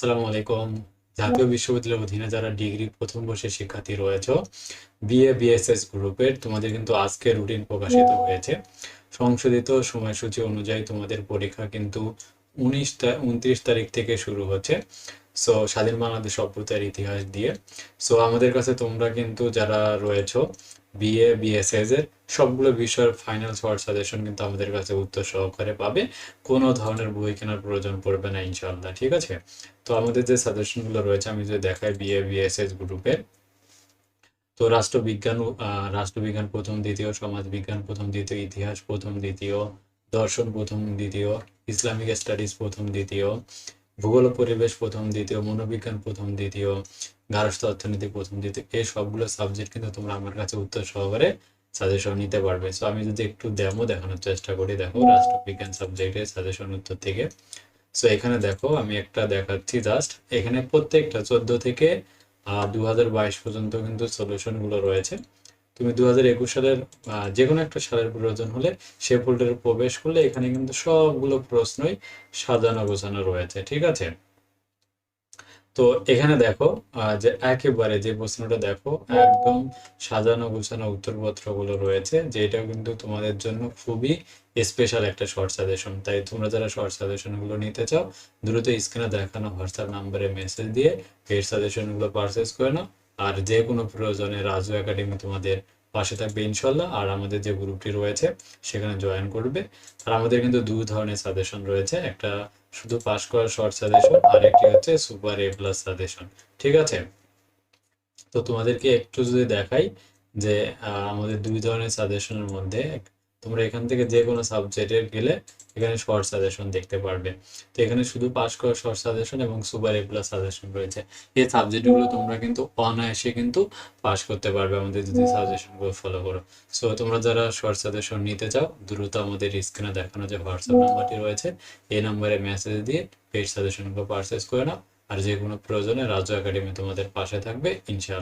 আসসালামু আলাইকুম। জাতীয় বিশ্ববিদ্যালয়ের অধীনে যারা ডিগ্রি প্রথম বর্ষের শিক্ষার্থী রয়েছে বিএ বিএসএস গ্রুপের তোমাদের কিন্তু আজকে রুটিন প্রকাশিত হয়েছে। সংশোধিত সময়সূচি অনুযায়ী তোমাদের পরীক্ষা কিন্তু উনিশ উনত্রিশ তারিখ থেকে শুরু হচ্ছে। সো স্বাধীন বাংলাদেশ সভ্যতার ইতিহাস দিয়ে। সো আমাদের কাছে তোমরা কিন্তু যারা রয়েছো বিএ বিএসএস এর সবগুলো বিষয়ের ফাইনাল শর্ট সাজেশন কিন্তু আমাদের কাছে উত্তর সহকারে পাবে। কোনো ধরনের বই কেনার প্রয়োজন পড়বে না, ইনশাআল্লাহ, ঠিক আছে? তো আমাদের যে সাজেশনগুলো রয়েছে, আমি যদি দেখাই বিএ বিএসএস গ্রুপে তো রাষ্ট্রবিজ্ঞান রাষ্ট্রবিজ্ঞান প্রথম, দ্বিতীয় সমাজ বিজ্ঞান প্রথম, দ্বিতীয়, ইতিহাস প্রথম, দ্বিতীয়, দর্শন প্রথম, দ্বিতীয়, ইসলামিক স্টাডিজ প্রথম, দ্বিতীয় ভূগোল পরিবেশ প্রথম, দ্বিতীয়, মনোবিজ্ঞান প্রথম, দ্বিতীয়, গার্হস্থ্য, অর্থনীতি প্রথম, দ্বিতীয়, এই সবগুলো সাবজেক্ট কিন্তু তোমরা আমার কাছে উত্তর সহকারে সাজেশন নিতে পারবে। সো আমি যদি একটু ডেমো দেখানোর চেষ্টা করি, দেখো, রাষ্ট্রবিজ্ঞান সাবজেক্টের সাজেশন উত্তর থেকে। সো এখানে দেখো, আমি একটা দেখাচ্ছি জাস্ট এখানে প্রত্যেকটা চোদ্দ থেকে দু হাজার বাইশ পর্যন্ত কিন্তু সলিউশনগুলো রয়েছে। তুমি দু হাজার একুশ সালের যে কোনো একটা সালের প্রয়োজন হলে সে ফোল্ডারে প্রবেশ করলে এখানে কিন্তু সবগুলো প্রশ্নই সাজানো গোছানো রয়েছে, ঠিক আছে? তো এখানে দেখো যে একেবারে যে প্রশ্নটা দেখো, একদম সাজানো গোছানো উত্তরপত্রগুলো রয়েছে যেটা কিন্তু তোমাদের জন্য খুবই স্পেশাল একটা শর্ট সাজেশন তাই তোমরা যারা শর্ট সাজেশনগুলো নিতে চাও, দ্রুত স্ক্রিনে দেখানো হোয়াটসঅ্যাপ নাম্বারে মেসেজ দিয়ে পেড সাজেশনগুলো পারচেস করে নাও। আর যে কোনো প্রয়োজনে রাজু একাডেমি তোমাদের পাশে থাকবে ইনশাল্লাহ, আর আমাদের যে গ্রুপটি রয়েছে সেখানে জয়েন করবে। আর আমাদের কিন্তু দুই ধরনের সাজেশন রয়েছে, একটা শুধু পাস করার শর্ট সাজেশন আর একটি হচ্ছে সুপার এ প্লাস সাজেশন ঠিক আছে? তো তোমাদেরকে একটু যদি দেখাই যে আমাদের দুই ধরনের সাজেশনের মধ্যে তোমরা এখান থেকে যে কোনো সাবজেক্টের গেলে এখানে শর্ট সাজেশন দেখতে পারবে। তো এখানে শুধু পাস করা শর্ট সাজেশন এবং সুপার এ প্লাস সাজেশন রয়েছে। এই সাবজেক্টগুলো তোমরা কিন্তু অনায়াসে কিন্তু পাস করতে পারবে আমাদের যদি সাজেশনগুলো ফলো করো। সো তোমরা যারা শর্ট সাজেশন নিতে চাও দ্রুত আমাদের স্ক্রিনে দেখানো যে হোয়াটসঅ্যাপ নাম্বারটি রয়েছে এই নাম্বারে মেসেজ দিয়ে পেড সাজেশনগুলো পারচেস করে নাও। আর যে কোনো প্রয়োজনে রাজু একাডেমি তোমাদের পাশে থাকবে ইনশাআল্লাহ।